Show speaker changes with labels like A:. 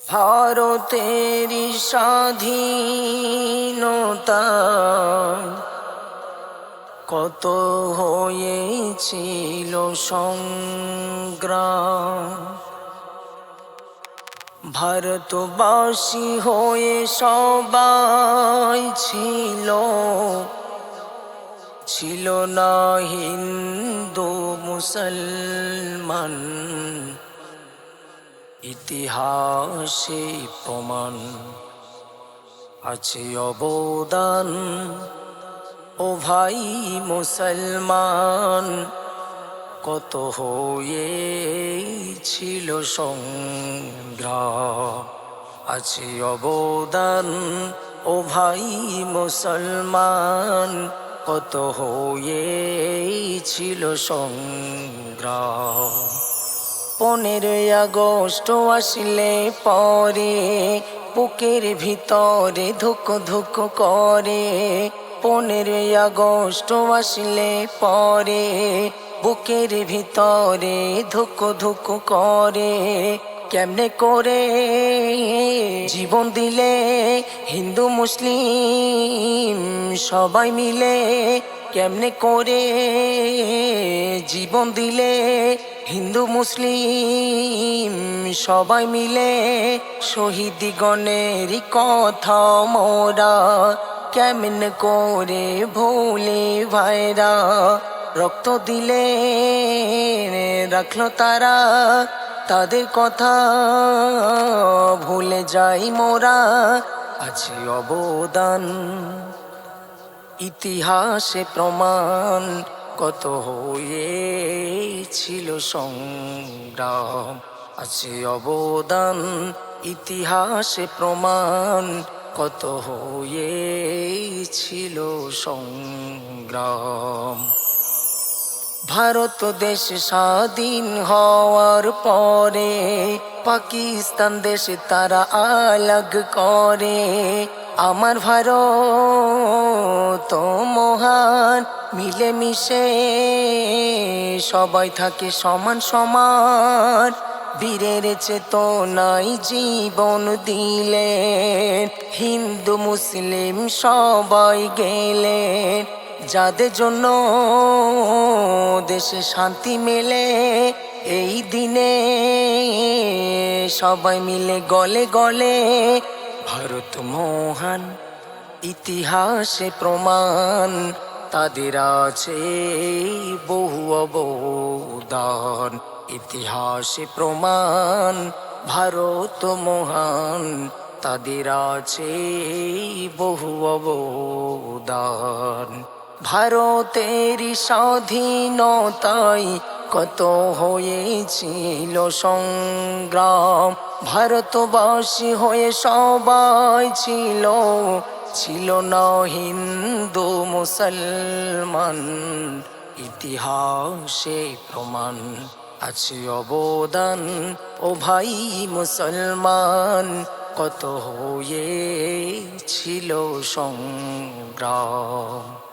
A: ভারতের স্বাধীনতা কত হয়েছিল সংগ্রাম? ভারতবাসী হয়ে সবাই ছিল ছিল না হিন্দু মুসলমান। ইতিহাসে প্রমাণ আছে অবদান। ও ভাই মুসলমান, কত হয়েছিল সংগ্রাম? আছে অবদান। ও ভাই মুসলমান, কত হয়েছিল সংগ্রাম? পনেরোই আগস্ট আসলে পরে, বুকের ভিতরে ধুক ধুক করে। পনেরোই আগস্ট আসলে পরে, বুকের ভিতরে ধুক ধুক করে। কেমনে করে জীবন দিলে হিন্দু, মুসলিম সবাই মিলে? কেমনে করে জীবন দিলে হিন্দু, মুসলিম সবাই মিলে? শহীদ গণের কথা মোরা কেমন করে ভোলে ভাইরা? রক্ত দিলে রাখল তারা তাদের কথা ভুলে যাই মোরা। আছে অবদান, ইতিহাসে প্রমাণ, কত হয়েছিল সংগ্রাম। আছে অবদান, ইতিহাসে প্রমাণ, কত হয়েছিল সংগ্রাম। ভারত দেশ স্বাধীন হওয়ার পরে পাকিস্তান দেশে তারা আলাগ করে। আমার ভারত মহান মিলে মিশে সবাই থাকে সমান সমান। বীরের চেতনায় জীবন দিলেন, হিন্দু মুসলিম সবাই গেলেন। যাদের জন্য দেশে শান্তি মেলে, এই দিনে সবাই মিলে গলে গলে ভারত মহান, ইতিহাসে প্রমাণ, তাদের আছে বহু অবদান। ইতিহাসে প্রমাণ, ভারত মহান, তাদের আছে বহু অবদান। ভারতের স্বাধীনতায় কত হয়েছিল সংগ্রাম। ভারতবাসী হয়ে সবাই ছিল ছিল না হিন্দু, মুসলমান। ইতিহাসে প্রমাণ আছে অবদান, ও ভাই মুসলমান, কত হয়েছিল সংগ্রাম।